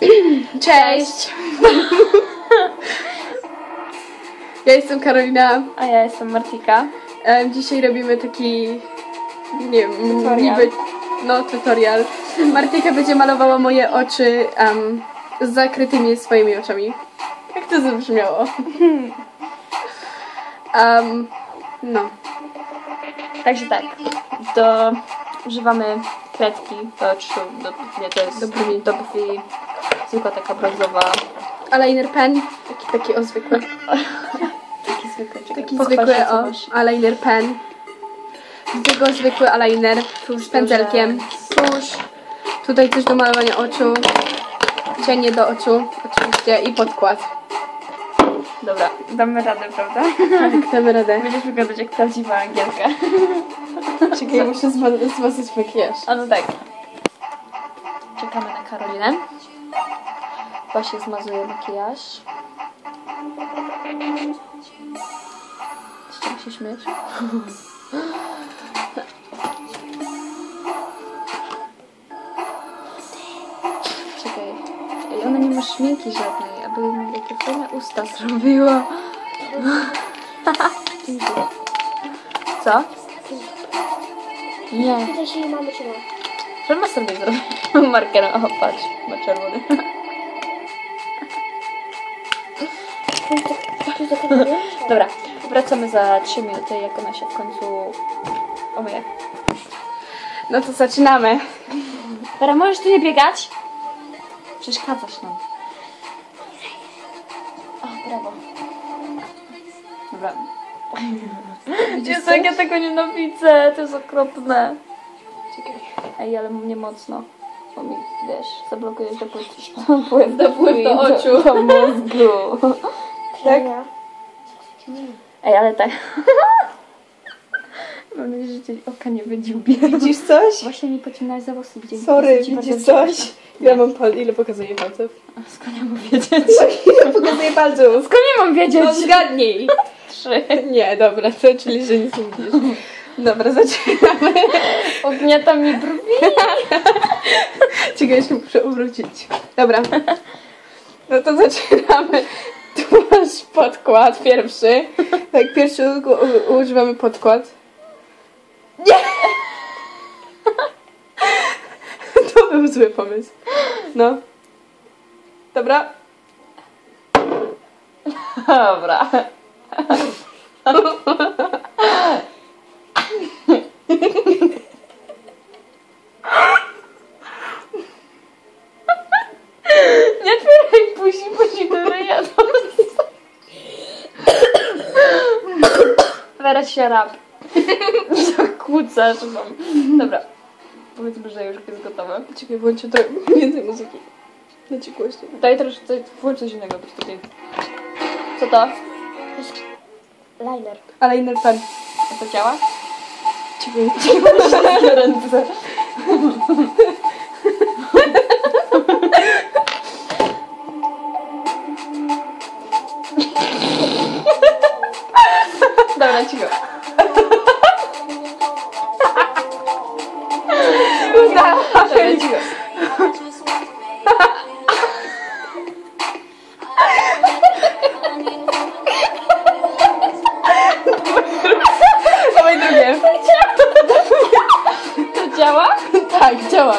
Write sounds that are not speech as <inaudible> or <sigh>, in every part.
<clears throat> Cześć! <laughs> Ja jestem Karolina. A ja jestem Martika. Dzisiaj robimy taki, nie wiem, Tutorial. niby, no tutorial. Martyka będzie malowała moje oczy em, z zakrytymi swoimi oczami. Jak to zabrzmiało? <laughs> No, Także tak, do, używamy kredki do oczu, do, nie, to jest Do brwi. do brwi, zwykła taka brązowa, eyeliner pen, taki, taki o zwykły. <laughs> taki zwykły, czekaj, Taki pochwal zwykły się, co o, masz. eyeliner pen. Do tego zwykły eyeliner z pędzelkiem. Tusz. Tutaj coś do malowania oczu. Cienie do oczu, oczywiście, i podkład. Dobra, damy radę, prawda? Tak, damy radę. <laughs> Będziesz wyglądać jak prawdziwa Angielka. <laughs> Czekaj, muszę zma- zmazać makijaż. A no tak. Czekamy na Karolinę. Właśnie zmazuję makijaż. Z czym się śmiesz? Czekaj. Ej, ona nie ma szminki żadnej, aby mi takie fajne usta zrobiła. <laughs> Co? Nie. Pytaj się mamy. Że ma sobie zrobić markerem. O, patrz, ma czerwony. <laughs> Dobra, wracamy za 3 minuty, jak ona się w końcu omyje. No to zaczynamy. Dobra, możesz tu nie biegać? Przeszkadzasz nam. O, brawo. Dobra. Jezu, jak ja tego nienawidzę, to jest okropne. Czekaj. Ej, ale mnie mocno. Bo mi, wiesz, zablokujesz dopływ, <laughs> dopływ, Dopływ <laughs> do oczu. do mózgu. Tak? Ja. Ej, ale tak. <laughs> Mam nadzieję, że ci oka nie wydziubie. Widzisz coś? Właśnie mi pocinałaś za włosy. Gdzie Sorry, widzisz coś? Ile mam pal- ile pokazuję palców? wdzięczna. Skąd ja mam wiedzieć? <laughs> Ile pokazuję palców? Skąd ja mam wiedzieć? No zgadnij. <laughs> Trzy. Nie, dobra, to czyli, że nic nie widzisz. Dobra, zaczynamy. Ugniata mi brwi. Czekaj, jeszcze muszę ubrudzić. Dobra. No to zaczynamy. Tu masz podkład pierwszy. Tak, pierwszy używamy podkład. Nie! To był zły pomysł. No. Dobra. Dobra. Nie otwieraj buzi, buzi do ryja. Teraz się rap. <laughs> Zakłócasz mam. Dobra. Powiedzmy, że już jest gotowe. Czekaj, włączę to więcej muzyki. Leci głośno. Daj troszkę, włącz coś innego. po prostu tutaj. Co to? Liner. Ale inny pen. A to działa? Czekaj. <laughs> <laughs> ręce. Dobra, cicho. Dobra, cicho. Dawaj drugie. To działa? Tak, działa.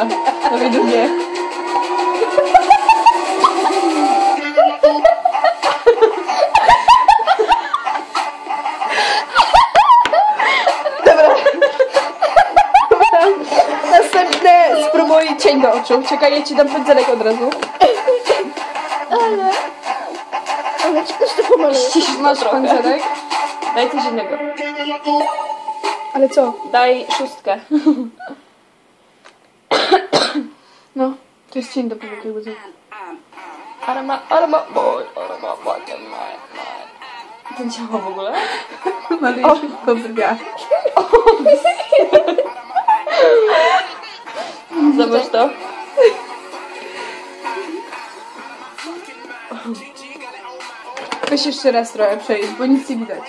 Dawaj drugie. Dobra. Następne spróbuj cień do oczu. Czekaj, ja ci dam pędzelek od razu. Ale... Ale ci też to pomaluję. Ścisz Masz pędzelek? Daj coś innego. Ale co? Daj szóstkę. No, to jest cień do powiek, jakby co. Arma, arma, boy, arma, boy, To działa w ogóle? <laughs> Malujesz po brwiach. <laughs> <laughs> Zobacz to. Weź jeszcze raz trochę przejść, bo nic nie widać.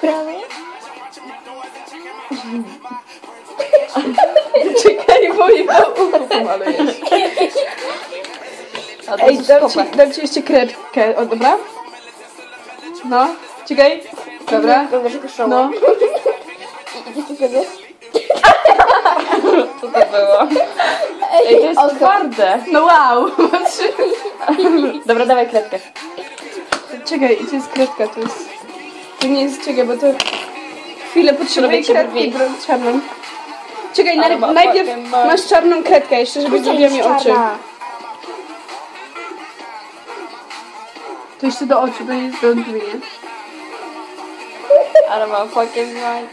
Prawie? Czekaj, bo mi pomalujesz. Ej, dam ci, dam ci jeszcze kredkę, o dobra? No, czekaj. Dobra, no. I gdzie tu? Co to było? Ej, to jest Oko. twarde. No wow, trzy. <laughs> Dobra, dawaj kredkę. Czekaj, to jest kredka, to jest... To nie jest, czekaj, bo to... Chwilę potrzebuję Robię ci kredki brwi. czarną. Czekaj, Ale najpierw, ma najpierw fucking ma- masz czarną kredkę jeszcze, żeby zrobiła mi oczy. To jeszcze do oczu, to nie jest do drzwi, nie? Ale mam fucking mind.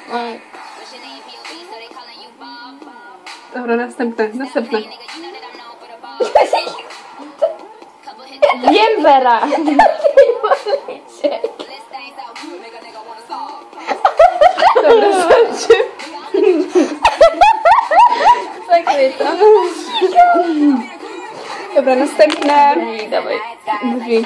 Dobra, następne, następne. Wiem, Vera! Dobra, słuchajcie. Zakryta. Dobra, następne I dawaj. drzwi.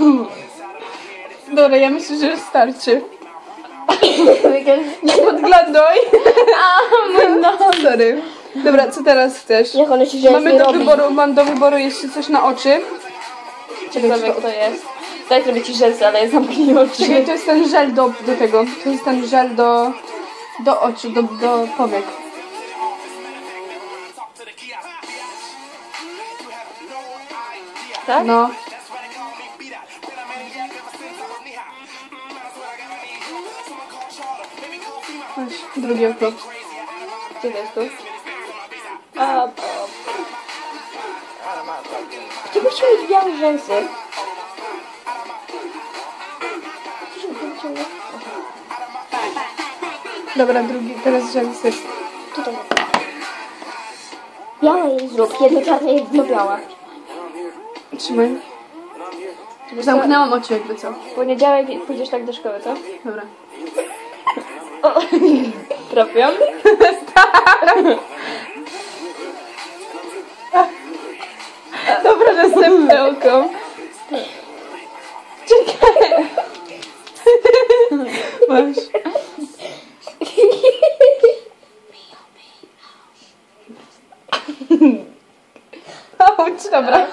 <laughs> Dobra, ja myślę, że starczy. <laughs> Nie podglądaj. <laughs> No. Sorry. Dobra, co teraz chcesz? Niech one się źle Mamy do robi. wyboru, mam do wyboru jeszcze coś na oczy. Cokolwiek to jest. Daj zrobię ci rzęsy, ale ja zamknij oczy. Czekaj, to jest ten żel do, do tego. To jest ten żel do, do oczu, do, do powiek. Tak? No. Weź, drugie oko. Gdzie to jest tu? A, to... Ty musimy mieć białe rzęsy. Dobra, drugi, teraz rzęsy. Tutaj. Białe jej zrób. Jedno czarne, jedno białe. Trzymaj. Zamknęłam oczy jakby co. W poniedziałek pójdziesz tak do szkoły, co? Dobra. O, <laughs> trafiam? Dobra, następne oko. Czekaj. Masz. Auć, dobra.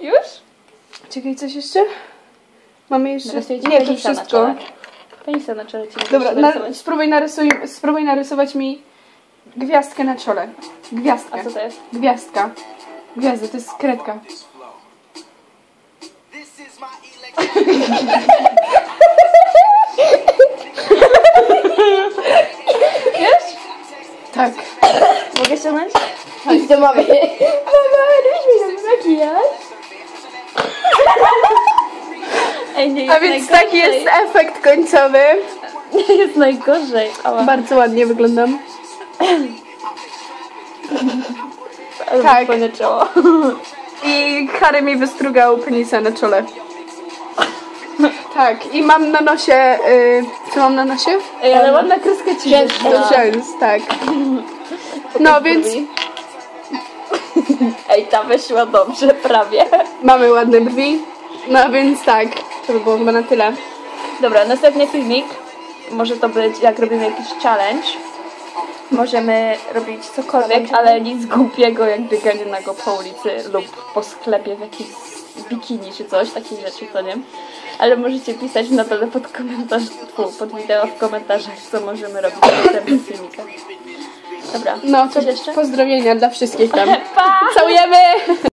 Już? Czekaj, coś jeszcze? Mamy jeszcze... Nie, to wszystko. Czole. Penisa na będę Dobra, na, spróbuj, narysuj, spróbuj narysować mi gwiazdkę na czole. Gwiazdkę. A co to jest? Gwiazdka. Gwiazda, to jest kredka. Wiesz? Tak. Mogę ściągnąć? Idź do mamy. Mama, weź mi makijaż. Ej, nie A jest więc taki najgorzej. jest efekt końcowy. Nie jest najgorzej. Ała. Bardzo ładnie wyglądam. Ale tak. fajne czoło. I Harry mi wystrugał penisa na czole. Tak, i mam na nosie... Y, co mam na nosie? Ej, ale ładna kreska ci. Rzęs, tak. No więc Ej, ta wyszła dobrze, prawie. mamy ładne brwi. No więc tak, to by było chyba na tyle. Dobra, następny filmik. Może to być, jak robimy jakiś challenge. Możemy robić cokolwiek, ale nic głupiego, jak bieganie nago po ulicy lub po sklepie w jakimś bikini czy coś, takich rzeczy, to nie. Ale możecie pisać na dole pod komentarz, pod wideo w komentarzach, co możemy robić w następnych filmikach. Dobra, No, coś jeszcze? pozdrowienia dla wszystkich tam. <laughs> Pa! Całujemy!